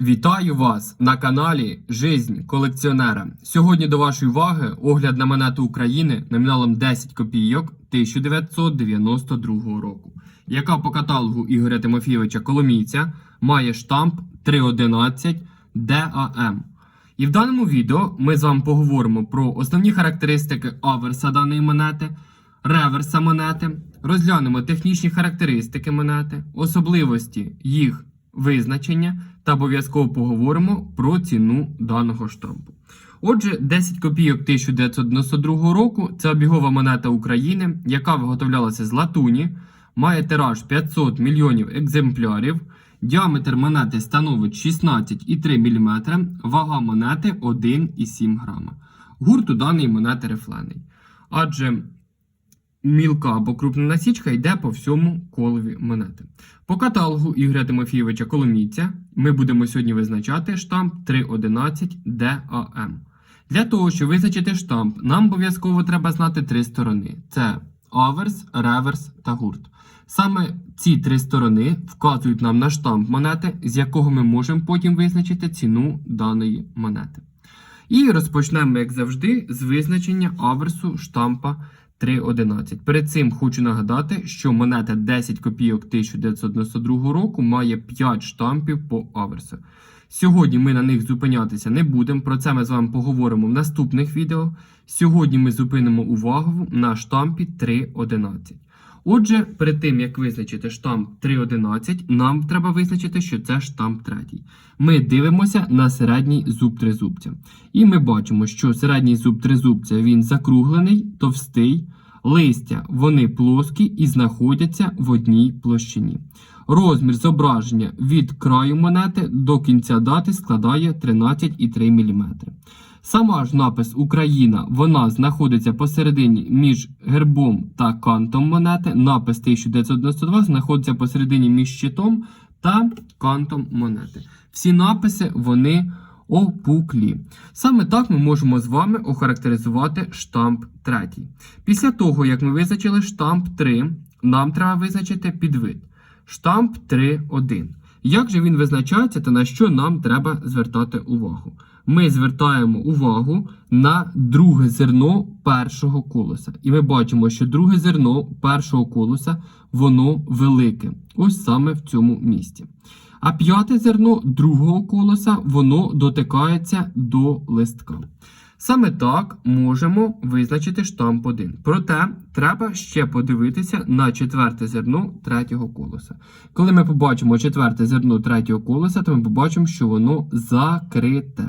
Вітаю вас на каналі Жизнь колекціонера. Сьогодні до вашої уваги огляд на монету України номіналом 10 копійок 1992 року, яка по каталогу Ігоря Тимофійовича Коломійця має штамп 311 DAM. І в даному відео ми з вами поговоримо про основні характеристики аверса даної монети, реверса монети, розглянемо технічні характеристики монети, особливості їх визначення та обов'язково поговоримо про ціну даного штампу. Отже, 10 копійок 1992 року це обігова монета України, яка виготовлялася з латуні, має тираж 500 мільйонів екземплярів. Діаметр монети становить 16,3 мм, вага монети 1,7 грама. Гурт у даної монети рифлений. Адже мілка або крупна насічка йде по всьому колові монети. По каталогу Ігоря Тимофійовича Коломійця ми будемо сьогодні визначати штамп 311 DAM. Для того, щоб визначити штамп, нам обов'язково треба знати три сторони: це аверс, реверс та гурт. Саме ці три сторони вказують нам на штамп монети, з якого ми можемо потім визначити ціну даної монети. І розпочнемо, як завжди, з визначення аверсу штампа 3.11. Перед цим хочу нагадати, що монета 10 копійок 1992 року має 5 штампів по аверсу. Сьогодні ми на них зупинятися не будемо. Про це ми з вами поговоримо в наступних відео. Сьогодні ми зупинимо увагу на штампі 3.11. Отже, перед тим як визначити штамп 3.11, нам треба визначити, що це штамп третій. Ми дивимося на середній зуб тризубця. І ми бачимо, що середній зуб тризубця він закруглений, товстий, листя вони плоскі і знаходяться в одній площині. Розмір зображення від краю монети до кінця дати складає 13,3 мм. Сама ж напис Україна вона знаходиться посередині між гербом та кантом монети. Напис 1992 знаходиться посередині між щитом та кантом монети. Всі написи вони опуклі. Саме так ми можемо з вами охарактеризувати штамп 3. Після того, як ми визначили штамп 3, нам треба визначити підвид. Штамп 3.1. Як же він визначається та на що нам треба звертати увагу? Ми звертаємо увагу на друге зерно першого колоса. І ми бачимо, що друге зерно першого колоса воно велике. Ось саме в цьому місці. А п'яте зерно другого колоса воно дотикається до листка. Саме так можемо визначити штамп 1. Проте треба ще подивитися на четверте зерно третього колоса. Коли ми побачимо четверте зерно третього колоса, то ми побачимо, що воно закрите.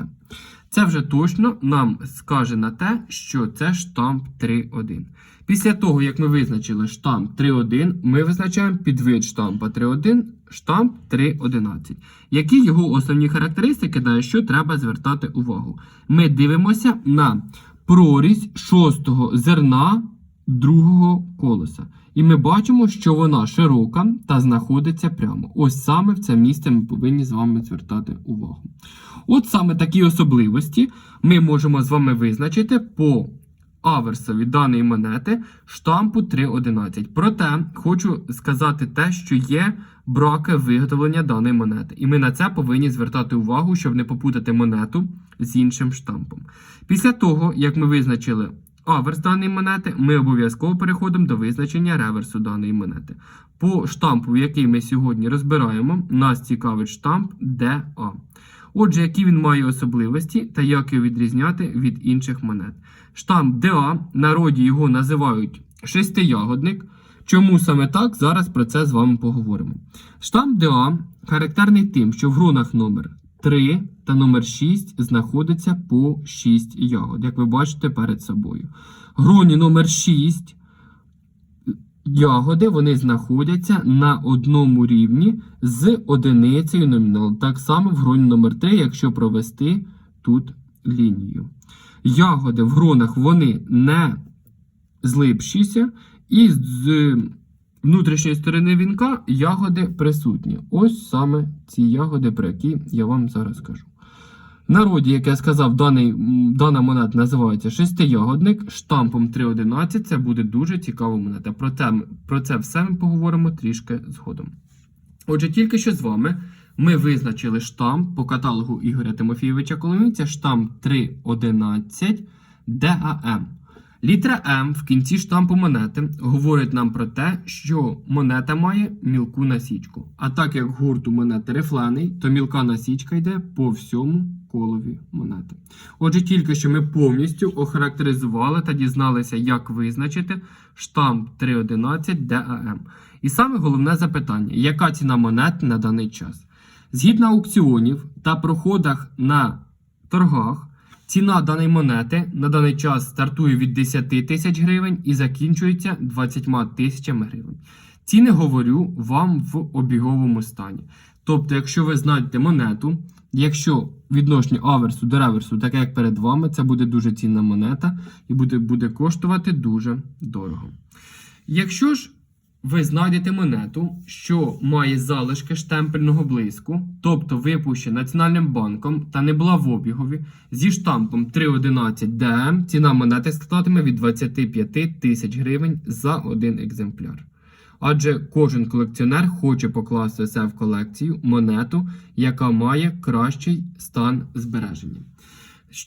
Це вже точно нам скаже на те, що це штамп 3.1. Після того, як ми визначили штамп 3.1, ми визначаємо підвид штампа 3.1, штамп 3.11. Які його основні характеристики, на що треба звертати увагу? Ми дивимося на прорізь шостого зерна другого колеса. І ми бачимо, що вона широка та знаходиться прямо. Ось саме в це місце ми повинні з вами звертати увагу. От саме такі особливості ми можемо з вами визначити по аверсові даної монети штампу 3.11. Проте хочу сказати те, що є браки виготовлення даної монети. І ми на це повинні звертати увагу, щоб не попутати монету з іншим штампом. Після того, як ми визначили аверс даної монети, ми обов'язково переходимо до визначення реверсу даної монети. По штампу, який ми сьогодні розбираємо, нас цікавить штамп DA. Отже, які він має особливості та як його відрізняти від інших монет. Штамп DA, народі його називають шестиягодник. Чому саме так? Зараз про це з вами поговоримо. Штамп DA характерний тим, що в гронах номер 3 та номер 6 знаходиться по 6 ягод, як ви бачите перед собою. Гроні номер 6 ягоди вони знаходяться на одному рівні з одиницею номіналу. Так само в гроні номер 3 якщо провести тут лінію. Ягоди в гронах вони не злипшіся, і з внутрішньої сторони вінка ягоди присутні. Ось саме ці ягоди, про які я вам зараз кажу. Народі, як я сказав, даний, дана монета називається шестиягодник, штампом 3.11. Це буде дуже цікава монета. Про це, про це все ми поговоримо трішки згодом. Отже, тільки що з вами Ми визначили штамп по каталогу Ігоря Тимофійовича Коломійця, штамп 311 DAM. Літера М в кінці штампу монети говорить нам про те, що монета має мілку насічку. А так як гурт у монети рифлений, то мілка насічка йде по всьому колові монети. Отже, тільки що ми повністю охарактеризували та дізналися, як визначити штамп 311 DAM. І саме головне запитання: яка ціна монет на даний час? Згідно аукціонів та проходах на торгах, ціна даної монети на даний час стартує від 10 тисяч гривень і закінчується 20 тисячами гривень. Ціни говорю вам в обіговому стані. Тобто, якщо ви знайдете монету, якщо відношення аверсу до реверсу, таке як перед вами, це буде дуже цінна монета і буде, буде коштувати дуже дорого. Якщо ж ви знайдете монету, що має залишки штемпельного блиску, тобто випущена Національним банком та не була в обігові, зі штампом 311 ДМ ціна монети складатиме від 25 тисяч гривень за один екземпляр. Адже кожен колекціонер хоче покласти себе в колекцію монету, яка має кращий стан збереження.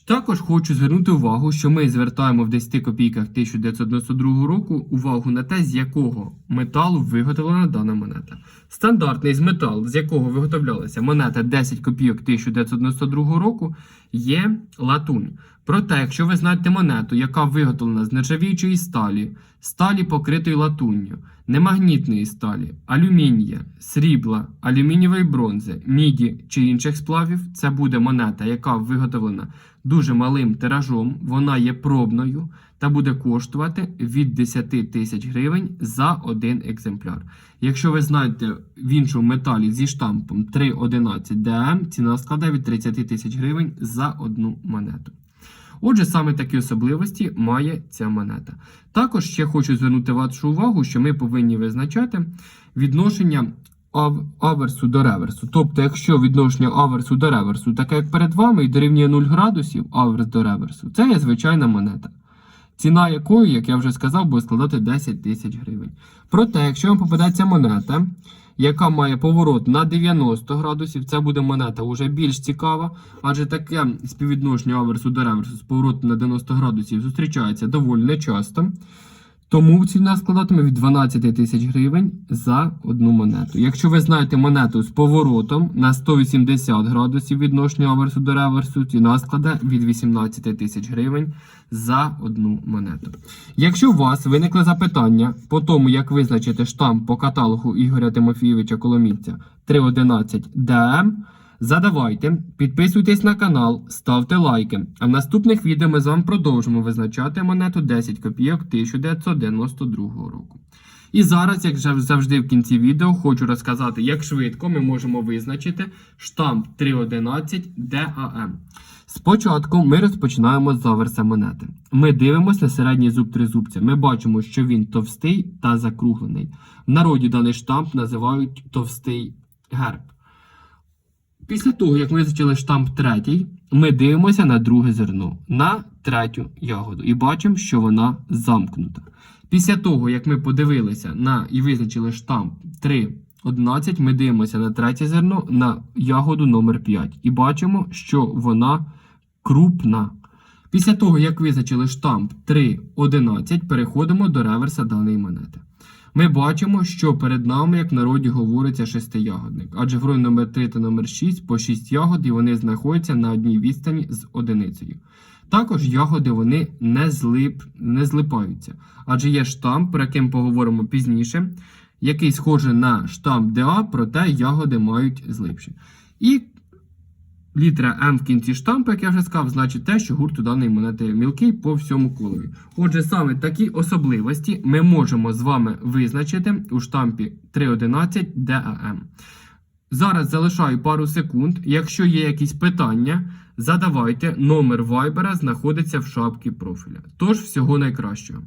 Також хочу звернути увагу, що ми звертаємо в 10 копійках 1992 року увагу на те, з якого металу виготовлена дана монета. Стандартний з метал, з якого виготовлялася монета 10 копійок 1992 року, є латунь. Проте, якщо ви знаєте монету, яка виготовлена з нержавіючої сталі, сталі покритої латунню, немагнітної сталі, алюмінія, срібла, алюмінієвої бронзи, міді чи інших сплавів, це буде монета, яка виготовлена дуже малим тиражом, вона є пробною та буде коштувати від 10 тисяч гривень за один екземпляр. Якщо ви знаєте в іншому металі зі штампом 311 DM, ціна складає від 30 тисяч гривень за одну монету. Отже, саме такі особливості має ця монета. Також ще хочу звернути вашу увагу, що ми повинні визначати відношення аверсу до реверсу. Тобто, якщо відношення аверсу до реверсу, таке як перед вами, і дорівнює 0 градусів аверс до реверсу, це є звичайна монета. Ціна якої, як я вже сказав, буде складати 10 тисяч гривень. Проте, якщо вам попадеться монета, яка має поворот на 90 градусів, це буде монета вже більш цікава, адже таке співвідношення аверсу до реверсу з поворотом на 90 градусів зустрічається доволі нечасто. Тому ціна складатиме від 12 тисяч гривень за одну монету. Якщо ви знаєте монету з поворотом на 180 градусів відношення аверсу до реверсу, ціна складе від 18 тисяч гривень за одну монету. Якщо у вас виникли запитання по тому, як визначити штамп по каталогу Ігоря Тимофійовича Коломійця 311 DM, Задавайте, підписуйтесь на канал, ставте лайки. А в наступних відео ми з вами продовжимо визначати монету 10 копійок 1992 року. І зараз, як завжди в кінці відео, хочу розказати, як швидко ми можемо визначити штамп 311 DAM. Спочатку ми розпочинаємо з аверса монети. Ми дивимося на середній зуб тризубця. Ми бачимо, що він товстий та закруглений. В народі даний штамп називають товстий герб. Після того, як ми визначили штамп третій, ми дивимося на друге зерно, на третю ягоду, і бачимо, що вона замкнута. Після того, як ми подивилися на і визначили штамп 3.11, ми дивимося на третє зерно на ягоду номер 5 і бачимо, що вона крупна. Після того, як визначили штамп 3.11, переходимо до реверса даної монети. Ми бачимо, що перед нами, як в народі говориться, шестиягодник, адже в номер 3 та номер 6 по 6 ягод і вони знаходяться на одній відстані з одиницею. Також ягоди вони не, злип, не злипаються, адже є штамп, про яким поговоримо пізніше, який схожий на штамп ДА, проте ягоди мають злипші. І літера М в кінці штампу, як я вже сказав, значить те, що гурт у даної монети мілкий по всьому колові. Отже, саме такі особливості ми можемо з вами визначити у штампі 311 DAM. Зараз залишаю пару секунд. Якщо є якісь питання, задавайте. Номер вайбера знаходиться в шапці профіля. Тож, всього найкращого.